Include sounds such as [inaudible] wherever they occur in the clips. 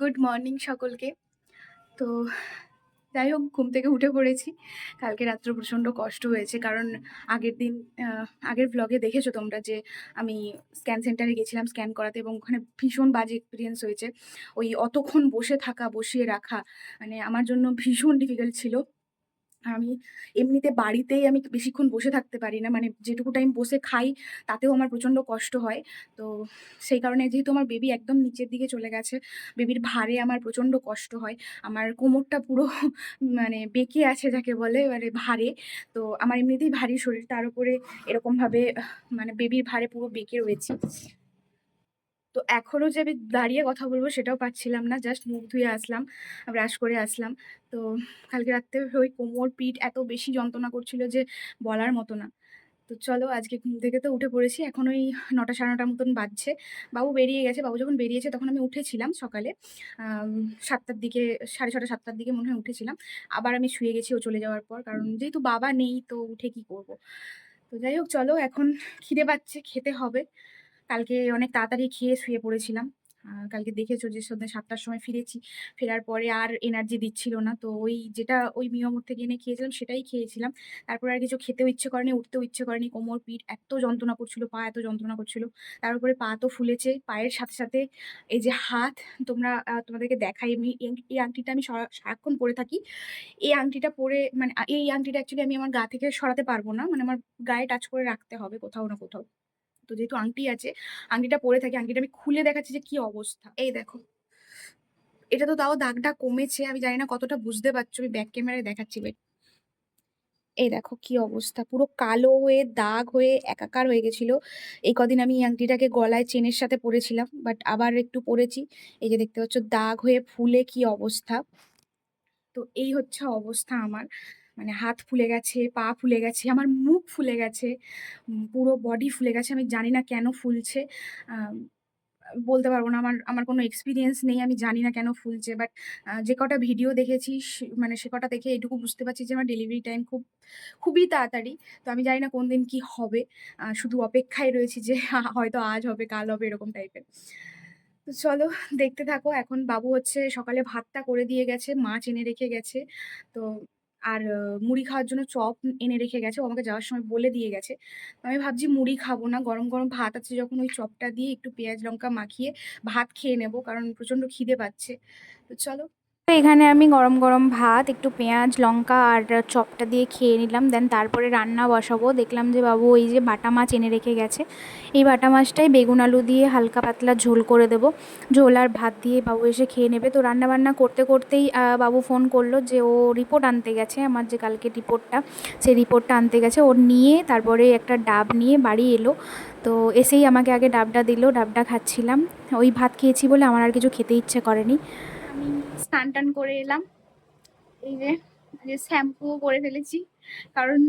Good morning সকলকে। তো যাই হোক, ঘুম থেকে উঠে পড়েছি। কালকে রাত্রে প্রচণ্ড কষ্ট হয়েছে, কারণ আগের দিন আগের ব্লগে দেখেছ তোমরা যে আমি স্ক্যান সেন্টারে গেছিলাম স্ক্যান করাতে এবং ওখানে ভীষণ বাজে এক্সপিরিয়েন্স হয়েছে। ওই অতক্ষণ বসে থাকা, বসিয়ে রাখা মানে আমার জন্য ভীষণ ডিফিকাল্ট ছিল। আমি এমনিতে বাড়িতেই আমি বেশিক্ষণ বসে থাকতে পারি না। মানে যেটুকু টাইম বসে খাই, তাতেও আমার প্রচণ্ড কষ্ট হয়। তো সেই কারণে যেহেতু আমার বেবি একদম নিচের দিকে চলে গেছে বেবির ভারে আমার প্রচণ্ড কষ্ট হয়। আমার কোমরটা পুরো [laughs] মানে বেঁকে আছে যাকে বলে মানে ভারে। তো আমার এমনিতেই ভারী শরীর তার উপরে এরকমভাবে মানে বেবির ভারে পুরো বেঁকে রয়েছি। তো এখনও যে আমি দাঁড়িয়ে কথা বলব সেটাও পাচ্ছিলাম না জাস্ট মুখ ধুয়ে আসলাম ব্রাশ করে আসলাম। তো কালকে রাত্রে ওই কোমর, পিঠ এত বেশি যন্ত্রণা করছিল যে বলার মতো না। তো চলো আজকে ঘুম থেকে তো উঠে পড়েছি, এখন ওই নটা সাড়ে নটার মতন বাজছে। বাবু বেরিয়ে গেছে, বাবু যখন বেরিয়েছে তখন আমি উঠেছিলাম সকালে সাতটার দিকে, সাড়ে ছটা, সাতটার দিকে মনে হয় উঠেছিলাম। আবার আমি শুয়ে গেছি ও চলে যাওয়ার পর, কারণ যেহেতু বাবা নেই তো উঠে কি করব। তো যাই হোক, চলো এখন খিদে পাচ্ছে, খেতে হবে। কালকে অনেক তাড়াতাড়ি খেয়ে শুয়ে পড়েছিলাম। কালকে দেখেছ যে সন্ধ্যে সাতটার সময় ফিরেছি। ফেরার পরে আর এনার্জি দিচ্ছিল না। তো ওই যেটা ওই মিয়মর থেকে এনে খেয়েছিলাম সেটাই খেয়েছিলাম। তারপর আর কিছু খেতেও ইচ্ছে করেনি, উঠতেও ইচ্ছে করেনি। কোমর, পিঠ এত যন্ত্রণা করছিল, পা এত যন্ত্রণা করছিল। তার উপরে পা তো ফুলেছে। পায়ের সাথে সাথে এই যে হাত, তোমরা তোমাদেরকে দেখাই। আমি এই- আংটিটা আমি সারা- সারাক্ষণ পরে থাকি। এই আংটিটা পরে মানে এই আংটিটা অ্যাকচুয়ালি আমি আমার গা থেকে সরাতে পারব না। মানে আমার গায়ে টাচ করে রাখতে হবে কোথাও না কোথাও। তো যেহেতু আংটি আছে, আংটিটা পরে থাকি, আংটিটা আমি খুলে দেখাচ্ছি যে কি অবস্থা। এই দেখো। এটা তো তাও দাগটা কমেছে, আমি জানি না কতটা বুঝতে পারছ, আমি ব্যাক ক্যামেরায় দেখাচ্ছি, wait। এই দেখো কি অবস্থা, পুরো কালো হয়ে, দাগ হয়ে, একাকার হয়ে গেছিল। এই কদিন আমি আংটিটাকে গলায় চেনের সাথে পরেছিলাম বাট আবার একটু পরেছি। এই যে দেখতে পাচ্ছ, দাগ হয়ে, ফুলে কি অবস্থা। তো এই হচ্ছে অবস্থা আমার। মানে হাত ফুলে গেছে, পা ফুলে গেছে, আমার মুখ ফুলে গেছে পুরো বডি ফুলে গেছে, আমি জানি না কেন ফুলছে বলতে পারব না, আমার আমার কোনো এক্সপিরিয়েন্স নেই, আমি জানি না কেন ফুলছে বাট যে কটা ভিডিও দেখেছি মানে সে কটা দেখে এটুকু বুঝতে পারছি যে আমার ডেলিভারি টাইম খুব, খুবই তাড়াতাড়ি, তো আমি জানি না কোন দিন কি হবে শুধু অপেক্ষায় রয়েছি যে হয়তো আজ হবে, কাল হবে, এরকম টাইপের তো চলো, দেখতে থাকো, এখন বাবু হচ্ছে সকালে ভাতটা করে দিয়ে গেছে, মাছ এনে রেখে গেছে, তো আর মুড়ি খাওয়ার জন্য চপ এনে রেখে গেছে, ও আমাকে যাওয়ার সময় বলে দিয়ে গেছে। তো আমি ভাবছি মুড়ি খাব না, গরম গরম ভাত আছে, যখন ওই চপটা দিয়ে একটু পেঁয়াজ লঙ্কা মাখিয়ে ভাত খেয়ে নেব, কারণ প্রচণ্ড খিদে পাচ্ছে। তো চলো তো এখানে আমি গরম গরম ভাত, একটু পেঁয়াজ, লঙ্কা আর চপটা দিয়ে খেয়ে নিলাম। দেন তারপরে রান্না বসাবো। দেখলাম যে বাবু ওই যে বাটা মাছ এনে রেখে গেছে। এই বাটা মাছটাই বেগুন আলু দিয়ে হালকা পাতলা ঝোল করে দেব। ঝোল আর ভাত দিয়ে বাবু এসে খেয়ে নেবে। তো রান্না বান্না করতে করতেই বাবু ফোন করল যে ও রিপোর্ট আনতে গেছে। আমার যে কালকে রিপোর্টটা, সেই রিপোর্টটা আনতে গেছে। ওর নিয়ে তারপরে একটা ডাব নিয়ে বাড়ি এলো। তো এসেই আমাকে আগে ডাবটা দিল। ডাবটা খাচ্ছিলাম। ওই ভাত খেয়েছি বলে আমার আর কিছু খেতে ইচ্ছে করেনি। স্নান টান করে এলাম। এই যে যে শ্যাম্পু করে ফেলেছি। কারণ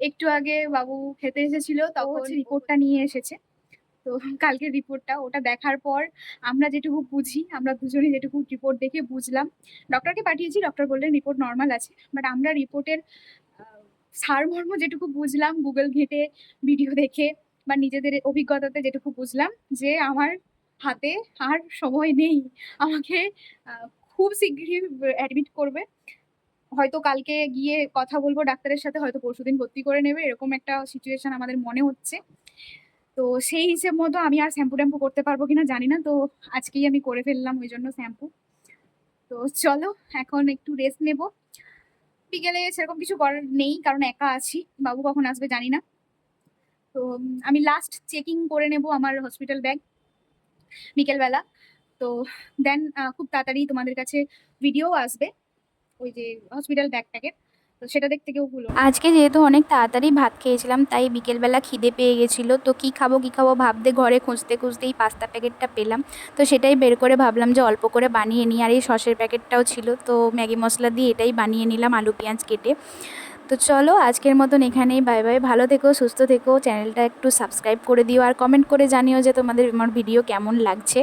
একটু আগে বাবু খেতে এসেছিল তখন রিপোর্টটা নিয়ে এসেছে। তো কালকের রিপোর্টটা ওটা দেখার পর আমরা যেটুকু বুঝি আমরা দুজনে যেটুকু রিপোর্ট দেখে বুঝলাম। ডক্টরকে পাঠিয়েছি ডক্টর বললেন রিপোর্ট নর্মাল আছে। বাট আমরা রিপোর্টের সারমর্ম যেটুকু বুঝলাম গুগল ঘেটে ভিডিও দেখে বা নিজেদের অভিজ্ঞতাতে যেটুকু বুঝলাম যে আমার হাতে আর সময় নেই। আমাকে খুব শিগগিরই অ্যাডমিট করবে। হয়তো কালকে গিয়ে কথা বলব ডাক্তারের সাথে, হয়তো পরশুদিন ভর্তি করে নেবে, এরকম একটা সিচুয়েশন আমাদের মনে হচ্ছে। তো সেই হিসেব মতো আমি আর শ্যাম্পু ট্যাম্পু করতে পারব কিনা জানি না, তো আজকেই আমি করে ফেললাম ওই জন্য শ্যাম্পু। তো চলো, এখন একটু রেস্ট নেব। বিকেলে সেরকম কিছু করার নেই, কারণ একা আছি, বাবু কখন আসবে জানি না। তো আমি লাস্ট চেকিং করে নেব আমার হসপিটাল ব্যাগ বিকেলবেলা। তো দেন খুব তাড়াতাড়ি তোমাদের কাছে ভিডিও আসবে, ওই যে হসপিটাল ব্যাগ প্যাকেট তো সেটা দেখতে কেউ ভুলো। আজকে যেহেতু অনেক তাড়াতাড়ি ভাত খেয়েছিলাম, তাই বিকেলবেলা খিদে পেয়ে গেছিল। তো কী খাব কী খাব ভাবতে ঘরে খুঁজতে খুঁজতেই পাস্তা প্যাকেটটা পেলাম। তো সেটাই বের করে ভাবলাম যে অল্প করে বানিয়ে নিই, আর এই সসের প্যাকেটটাও ছিল। তো ম্যাগি মশলা দিয়ে এটাই বানিয়ে নিলাম আলু পেঁয়াজ কেটে। তো চলো আজকের মতন এখানেই বাই বাই ভালো থেকো, সুস্থ থেকো। চ্যানেলটা একটু সাবস্ক্রাইব করে দিও, আর কমেন্ট করে জানিও যে তোমাদের আমার ভিডিও কেমন লাগছে।